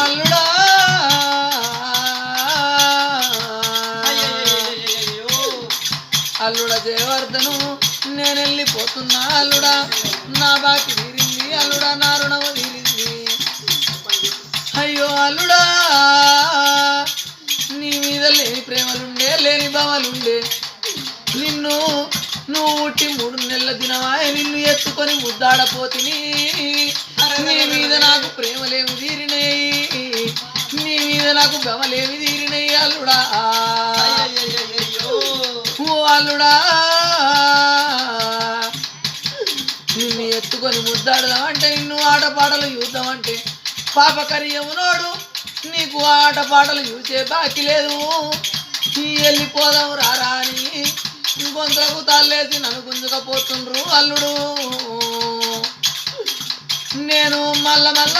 అల్లుడా అల్లుడ జయవర్ధను నేను వెళ్ళిపోతున్నా అల్లుడా నా బాకి తీరింది అల్లుడా నా రుణము తీరింది అయ్యో అల్లుడా మీద లేని ప్రేమలుండే లేని భావాలుండే. నిన్ను నువ్వు ఉట్టి మూడు నెలల దినమాయ నిన్ను ఎత్తుకొని ముద్దాడపోతిని. నీ మీద నాకు ప్రేమలేమి తీరినాయి నీ మీద నాకు గమలేమి తీరినాయి అల్లుడా. ఓ అల్లుడా. నిన్ను ఎత్తుకొని ముద్దాడదామంటే నిన్ను ఆటపాటలు చూద్దామంటే పాపకరియమునోడు ఆట పాటలు చూసే బాకీ లేదు. వెళ్ళిపోదాం రారా అని గొంతులకు తాళ్ళేసి నన్ను గుంజుకపోతుండ్రు అల్లుడు. నేను మల్ల మల్ల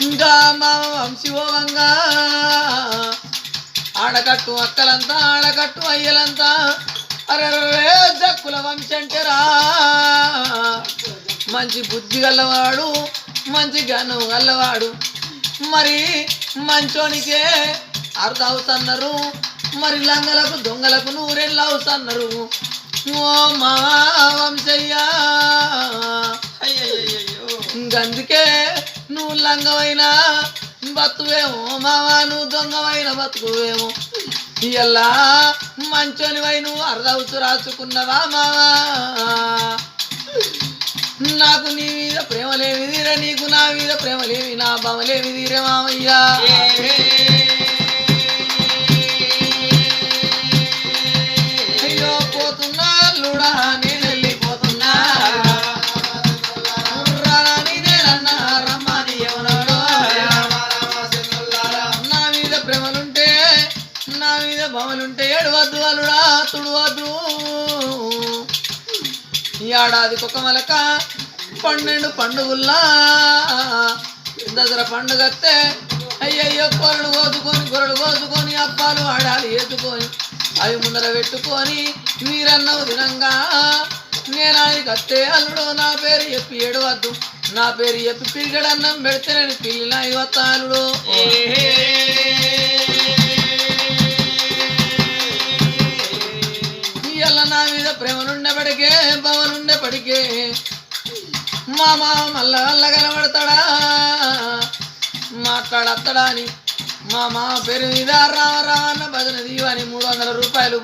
ఇంకా మా వంశీవంగా ఆడకట్టు అక్కలంతా ఆడకట్టు అయ్యలంతా. అరే జక్కుల వంశ అంటేరా మంచి బుద్ధి గల్లవాడు మంచి గను గల్లవాడు మరి మంచోనికే అర్ధ హౌస్ అన్నారు మరి లంగలకు దొంగలకు నూరెళ్ళ హౌస్ అన్నారు ఓ మా వంశయ్యా. ఇంకందుకే దొంగవైన? బతువేమో మావా నువ్వు దొంగవైన బతుకువేమో? ఇలా మంచోనివై నువ్వు అర్ధవుతు రాసుకున్నవా మావా? నాకు నీ మీద ప్రేమ తీరే నీకు నా మీద ప్రేమలేమి నా బమలేమి మామయ్యా ఏడవద్దు అల్లుడా తుడవద్దు. ఈ ఏడాదికి ఒక మలక పన్నెండు పండుగల్లా. దసరా పండుగ వస్తే అయ్యయ్యో కొరడు కోసుకొని గొరడు కోసుకొని అప్పాలు ఆడాలి ఎత్తుకొని అవి ముందర పెట్టుకొని మీరన్నవు దినంగా నేనాది కత్తే అల్లుడు నా పేరు చెప్పి ఏడవద్దు. నా పేరు చెప్పి పిల్లడన్నం పెడితే నేను పిల్లిన అల్లుడు. ఏ మీద ప్రేమలుండబడికే భవనుండబడికే. మామ మల్ల మల్ల కనబడతాడా? మాట్లాడతాడా అని. మా మామ పేరు మీద రామ భజన దీవాని మూడు వందల రూపాయలు